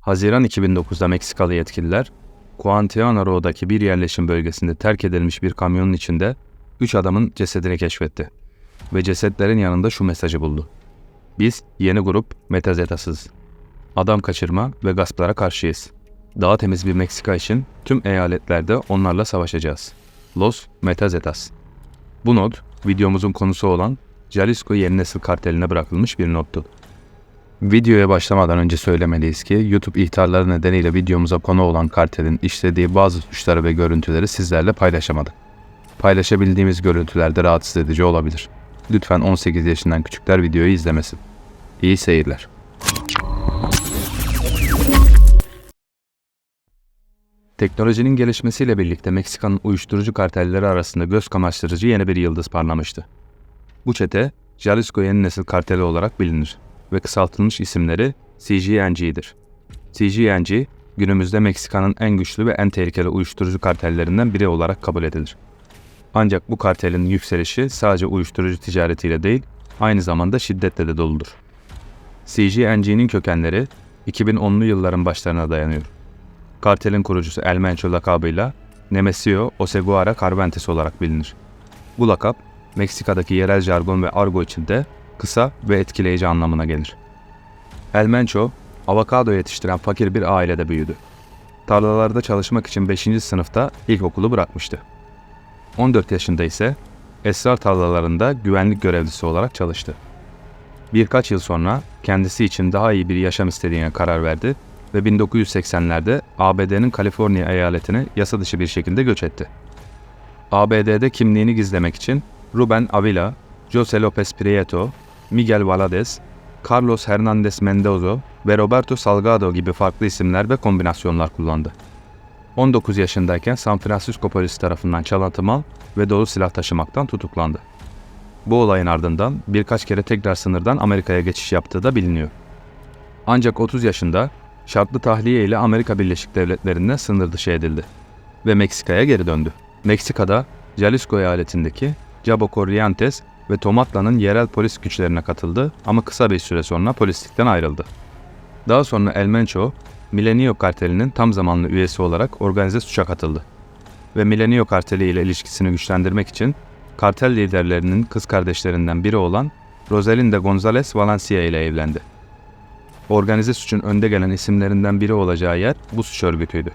Haziran 2009'da Meksikalı yetkililer, Cuantianaro'daki bir yerleşim bölgesinde terk edilmiş bir kamyonun içinde 3 adamın cesedini keşfetti ve cesetlerin yanında şu mesajı buldu. Biz yeni grup Metazetas'ız. Adam kaçırma ve gasplara karşıyız. Daha temiz bir Meksika için tüm eyaletlerde onlarla savaşacağız. Los Metazetas. Bu not, videomuzun konusu olan Jalisco Yeni Nesil karteline bırakılmış bir nottu. Videoya başlamadan önce söylemeliyiz ki YouTube ihtarları nedeniyle videomuza konu olan kartelin işlediği bazı suçları ve görüntüleri sizlerle paylaşamadık. Paylaşabildiğimiz görüntüler de rahatsız edici olabilir. Lütfen 18 yaşından küçükler videoyu izlemesin. İyi seyirler. Teknolojinin gelişmesiyle birlikte Meksika'nın uyuşturucu kartelleri arasında göz kamaştırıcı yeni bir yıldız parlamıştı. Bu çete Jalisco Yeni Nesil Karteli olarak bilinir ve kısaltılmış isimleri CGNG'dir. CGNG, günümüzde Meksika'nın en güçlü ve en tehlikeli uyuşturucu kartellerinden biri olarak kabul edilir. Ancak bu kartelin yükselişi sadece uyuşturucu ticaretiyle değil, aynı zamanda şiddetle de doludur. CGNG'nin kökenleri 2010'lu yılların başlarına dayanıyor. Kartelin kurucusu El Mencho lakabıyla Nemesio Oseguara Carventes olarak bilinir. Bu lakap, Meksika'daki yerel jargon ve argo içinde kısa ve etkileyici anlamına gelir. El Mencho, avokado yetiştiren fakir bir ailede büyüdü. Tarlalarda çalışmak için 5. sınıfta ilkokulu bırakmıştı. 14 yaşında ise esrar tarlalarında güvenlik görevlisi olarak çalıştı. Birkaç yıl sonra kendisi için daha iyi bir yaşam istediğine karar verdi ve 1980'lerde ABD'nin Kaliforniya eyaletine yasa dışı bir şekilde göç etti. ABD'de kimliğini gizlemek için Ruben Avila, Jose Lopez Prieto, Miguel Valadez, Carlos Hernandez Mendoza ve Roberto Salgado gibi farklı isimler ve kombinasyonlar kullandı. 19 yaşındayken San Francisco polisi tarafından çalıntı mal ve dolu silah taşımaktan tutuklandı. Bu olayın ardından birkaç kere tekrar sınırdan Amerika'ya geçiş yaptığı da biliniyor. Ancak 30 yaşında şartlı tahliye ile Amerika Birleşik Devletleri'nde sınır dışı edildi ve Meksika'ya geri döndü. Meksika'da Jalisco eyaletindeki Cabo Corrientes ve Tomatla'nın yerel polis güçlerine katıldı ama kısa bir süre sonra polislikten ayrıldı. Daha sonra El Mencho, Milenio kartelinin tam zamanlı üyesi olarak organize suça katıldı. Ve Milenio karteli ile ilişkisini güçlendirmek için kartel liderlerinin kız kardeşlerinden biri olan Rosalinda González Valencia ile evlendi. Organize suçun önde gelen isimlerinden biri olacağı yer bu suç örgütüydü.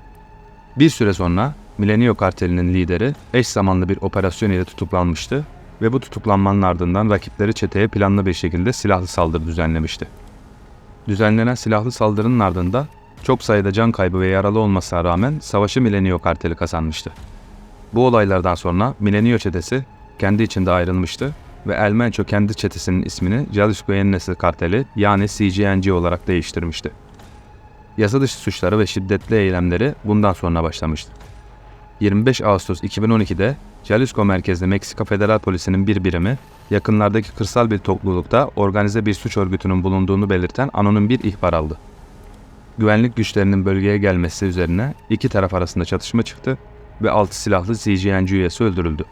Bir süre sonra Milenio kartelinin lideri eş zamanlı bir operasyon ile tutuklanmıştı ve bu tutuklanmanın ardından rakipleri çeteye planlı bir şekilde silahlı saldırı düzenlemişti. Düzenlenen silahlı saldırının ardından çok sayıda can kaybı ve yaralı olmasına rağmen savaşı Milenio karteli kazanmıştı. Bu olaylardan sonra Milenio çetesi kendi içinde ayrılmıştı ve El Mencho kendi çetesinin ismini Jalisco Yeni Nesil Karteli yani CGNG olarak değiştirmişti. Yasa dışı suçları ve şiddetli eylemleri bundan sonra başlamıştı. 25 Ağustos 2012'de Jalisco merkezli Meksika Federal Polisi'nin bir birimi yakınlardaki kırsal bir toplulukta organize bir suç örgütünün bulunduğunu belirten anonim bir ihbar aldı. Güvenlik güçlerinin bölgeye gelmesi üzerine iki taraf arasında çatışma çıktı ve 6 silahlı CGNG üyesi öldürüldü.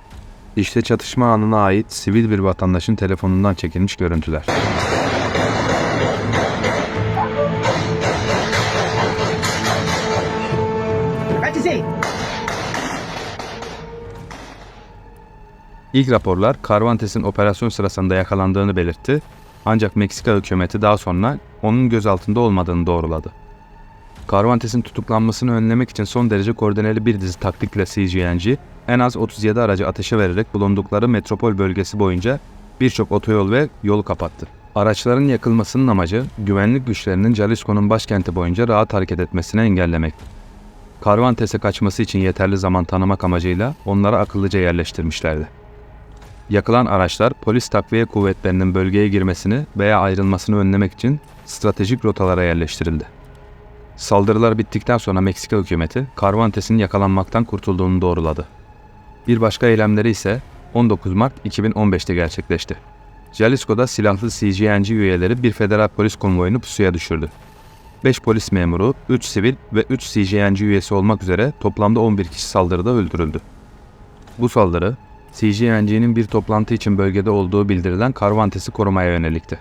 İşte çatışma anına ait sivil bir vatandaşın telefonundan çekilmiş görüntüler. Cállese. İlk raporlar Carvantes'in operasyon sırasında yakalandığını belirtti ancak Meksika hükümeti daha sonra onun gözaltında olmadığını doğruladı. Carvantes'in tutuklanmasını önlemek için son derece koordineli bir dizi taktikle CGNG en az 37 aracı ateşe vererek bulundukları metropol bölgesi boyunca birçok otoyol ve yolu kapattı. Araçların yakılmasının amacı güvenlik güçlerinin Jalisco'nun başkenti boyunca rahat hareket etmesini engellemekti. Carvantes'e kaçması için yeterli zaman tanımak amacıyla onları akıllıca yerleştirmişlerdi. Yakılan araçlar polis takviye kuvvetlerinin bölgeye girmesini veya ayrılmasını önlemek için stratejik rotalara yerleştirildi. Saldırılar bittikten sonra Meksika hükümeti Carvantes'in yakalanmaktan kurtulduğunu doğruladı. Bir başka eylemleri ise 19 Mart 2015'te gerçekleşti. Jalisco'da silahlı CGNG üyeleri bir federal polis konvoyunu pusuya düşürdü. 5 polis memuru, 3 sivil ve 3 CGNG üyesi olmak üzere toplamda 11 kişi saldırıda öldürüldü. Bu saldırı, CGNG'nin bir toplantı için bölgede olduğu bildirilen Carvantes'i korumaya yönelikti.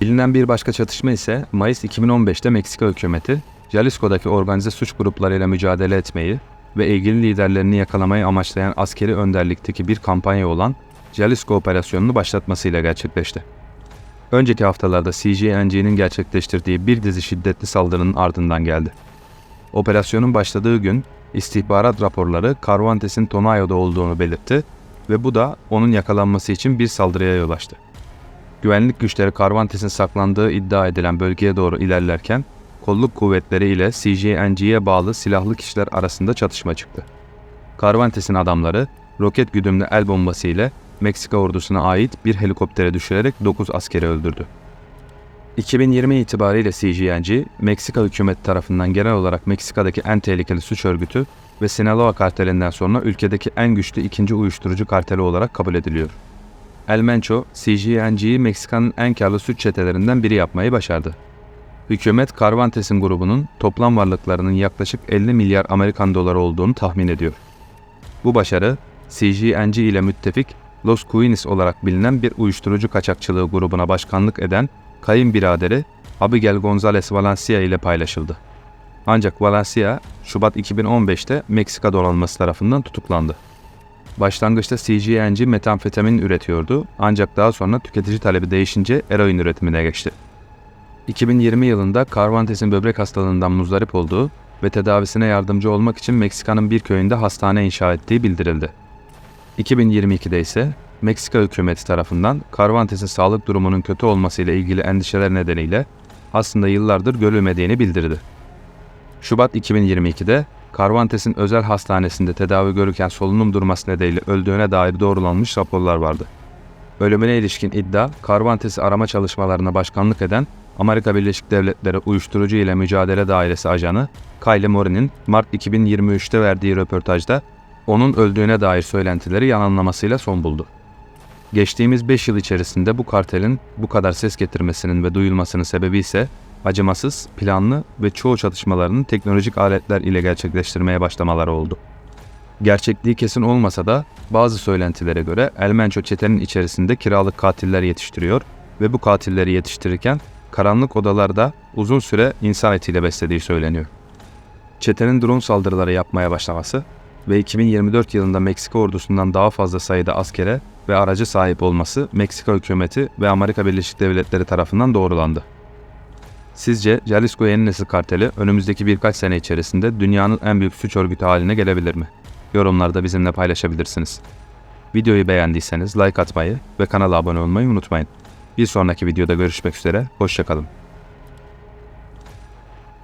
Bilinen bir başka çatışma ise Mayıs 2015'te Meksika hükümeti, Jalisco'daki organize suç gruplarıyla mücadele etmeyi ve ilgili liderlerini yakalamayı amaçlayan askeri önderlikteki bir kampanya olan Jalisco operasyonunu başlatmasıyla gerçekleşti. Önceki haftalarda CGNG'nin gerçekleştirdiği bir dizi şiddetli saldırının ardından geldi. Operasyonun başladığı gün istihbarat raporları Carvantes'in Tonayo'da olduğunu belirtti ve bu da onun yakalanması için bir saldırıya yol açtı. Güvenlik güçleri Carvantes'in saklandığı iddia edilen bölgeye doğru ilerlerken kolluk kuvvetleri ile CJNG'ye bağlı silahlı kişiler arasında çatışma çıktı. Carvantes'in adamları roket güdümlü el bombası ile Meksika ordusuna ait bir helikoptere düşürerek 9 askeri öldürdü. 2020 itibariyle CGNG, Meksika hükümeti tarafından genel olarak Meksika'daki en tehlikeli suç örgütü ve Sinaloa kartelinden sonra ülkedeki en güçlü ikinci uyuşturucu karteli olarak kabul ediliyor. El Mencho, CGNG'yi Meksika'nın en karlı suç çetelerinden biri yapmayı başardı. Hükümet Carvantes'in grubunun toplam varlıklarının yaklaşık 50 milyar Amerikan doları olduğunu tahmin ediyor. Bu başarı, CGNG ile müttefik Los Cuinis olarak bilinen bir uyuşturucu kaçakçılığı grubuna başkanlık eden kayınbiraderi Abigail González Valencia ile paylaşıldı. Ancak Valencia, Şubat 2015'te Meksika donanması tarafından tutuklandı. Başlangıçta CGNG metamfetamin üretiyordu ancak daha sonra tüketici talebi değişince eroin üretimine geçti. 2020 yılında Carvantes'in böbrek hastalığından muzdarip olduğu ve tedavisine yardımcı olmak için Meksika'nın bir köyünde hastane inşa ettiği bildirildi. 2022'de ise Meksika hükümeti tarafından Carvantes'in sağlık durumunun kötü olmasıyla ilgili endişeler nedeniyle aslında yıllardır görülmediğini bildirdi. Şubat 2022'de Carvantes'in özel hastanesinde tedavi görürken solunum durması nedeniyle öldüğüne dair doğrulanmış raporlar vardı. Ölümüne ilişkin iddia, Carvantes'i arama çalışmalarına başkanlık eden Amerika Birleşik Devletleri Uyuşturucu ile Mücadele Dairesi ajanı Kylie Morin'in Mart 2023'te verdiği röportajda onun öldüğüne dair söylentileri yalanlamasıyla son buldu. Geçtiğimiz 5 yıl içerisinde bu kartelin bu kadar ses getirmesinin ve duyulmasının sebebi ise acımasız, planlı ve çoğu çatışmalarını teknolojik aletler ile gerçekleştirmeye başlamaları oldu. Gerçekliği kesin olmasa da bazı söylentilere göre El Mencho çetenin içerisinde kiralık katiller yetiştiriyor ve bu katilleri yetiştirirken karanlık odalarda uzun süre insan etiyle beslediği söyleniyor. Çetenin drone saldırıları yapmaya başlaması ve 2024 yılında Meksika ordusundan daha fazla sayıda askere ve aracı sahip olması Meksika hükümeti ve Amerika Birleşik Devletleri tarafından doğrulandı. Sizce Jalisco yeni nesil karteli önümüzdeki birkaç sene içerisinde dünyanın en büyük suç örgütü haline gelebilir mi? Yorumlarda bizimle paylaşabilirsiniz. Videoyu beğendiyseniz like atmayı ve kanala abone olmayı unutmayın. Bir sonraki videoda görüşmek üzere, hoşçakalın.